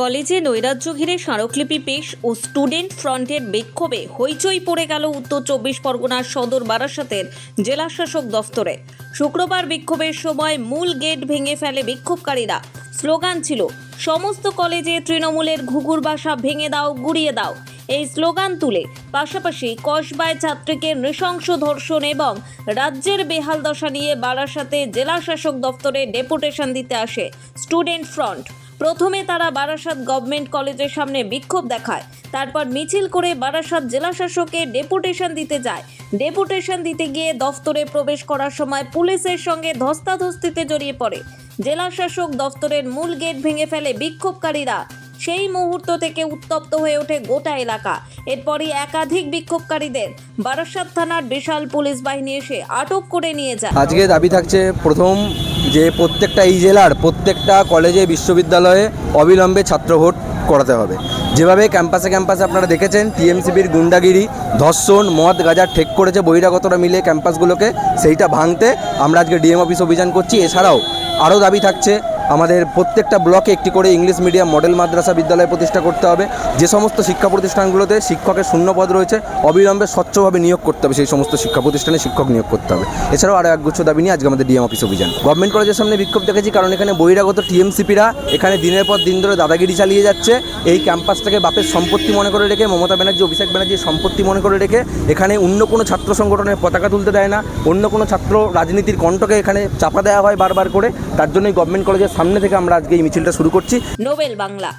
কলেজে নৈরাজ্য ঘিরে স্মারকলিপি পেশ ও স্টুডেন্ট ফ্রন্টের বিক্ষোভে হইচই পড়ে গেল উত্তর চব্বিশ পরগনার সদর বারাসাতের জেলাশাসক দফতরে। শুক্রবার বিক্ষোভের সময় মূল গেট ভেঙে ফেলে বিক্ষোভকারীরা। স্লোগান ছিল, সমস্ত কলেজে তৃণমূলের ঘুঘুর বাসা ভেঙে দাও, গুড়িয়ে দাও। এই স্লোগান তুলে পাশাপাশি কসবায় ছাত্রীকে নৃশংস ধর্ষণ এবং রাজ্যের বেহাল দশা নিয়ে বারাসাতে জেলা শাসক দপ্তরে ডেপুটেশন দিতে আসে স্টুডেন্ট ফ্রন্ট। প্রথমে তারা বারাসাত গভর্নমেন্ট কলেজের সামনে বিক্ষোভ দেখায়। তারপর মিছিল করে বারাসাত জেলাশাসকে ডেপুটেশন দিতে যায়। ডেপুটেশন দিতে গিয়ে দফতরে প্রবেশ করার সময় পুলিশের সঙ্গে ধস্তাধস্তিতে জড়িয়ে পড়ে। জেলাশাসক দফতরের মূল গেট ভেঙে ফেলে বিক্ষোভকারীরা। সেই মুহূর্ত থেকে উত্তপ্ত হয়ে ওঠে গোটা এলাকা। এরপরই একাধিক বিক্ষোভকারীদের বারাসাত থানার বিশাল পুলিশ বাহিনী এসে আটক করে নিয়ে যায়। আজকে দাবি থাকছে, প্রথম যে প্রত্যেকটা এই জেলার প্রত্যেকটা কলেজে, বিশ্ববিদ্যালয়ে অবিলম্বে ছাত্র ভোট করাতে হবে। যেভাবে ক্যাম্পাসে ক্যাম্পাসে আপনারা দেখেছেন, টিএমসিবির গুন্ডাগিরি, ধর্ষণ, মদ গাজার ঠেক করেছে, বহিরাগতরা মিলে ক্যাম্পাসগুলোকে সেইটা ভাঙতে আমরা আজকে ডিএম অফিস অভিযান করছি। এছাড়াও আরও দাবি থাকছে আমাদের প্রত্যেকটা ব্লকে একটি করে ইংলিশ মিডিয়াম মডেল মাদ্রাসা বিদ্যালয় প্রতিষ্ঠা করতে হবে। যে সমস্ত শিক্ষা প্রতিষ্ঠানগুলোতে শিক্ষকের শূন্যপদ রয়েছে, অবিলম্বে স্বচ্ছভাবে নিয়োগ করতে হবে। সেই সমস্ত শিক্ষা প্রতিষ্ঠানে শিক্ষক নিয়োগ করতে হবে। এছাড়াও আরও একগুচ্ছ দাবি নিয়ে আজকে আমাদের ডিএম অফিস অভিযান। গভর্নমেন্ট কলেজের সামনে বিক্ষোভ দেখেছি, কারণ এখানে বহিরাগত টিএমসিপিরা এখানে দিনের পর দিন ধরে দাদাগিরি চালিয়ে যাচ্ছে। এই ক্যাম্পাসটাকে বাপের সম্পত্তি মনে করে রেখে, মমতা ব্যানার্জি, অভিষেক ব্যানার্জির সম্পত্তি মনে করে রেখে, এখানে অন্য কোনো ছাত্র সংগঠনের পতাকা তুলতে দেয় না। অন্য কোনো ছাত্র রাজনীতির কণ্ঠকে এখানে চাপা দেওয়া হয় বারবার করে। তার জন্যই গভর্নমেন্ট কলেজের সামনে থেকে আমরা আজকে এই মিছিলটা শুরু করছি। নোবেল বাংলা।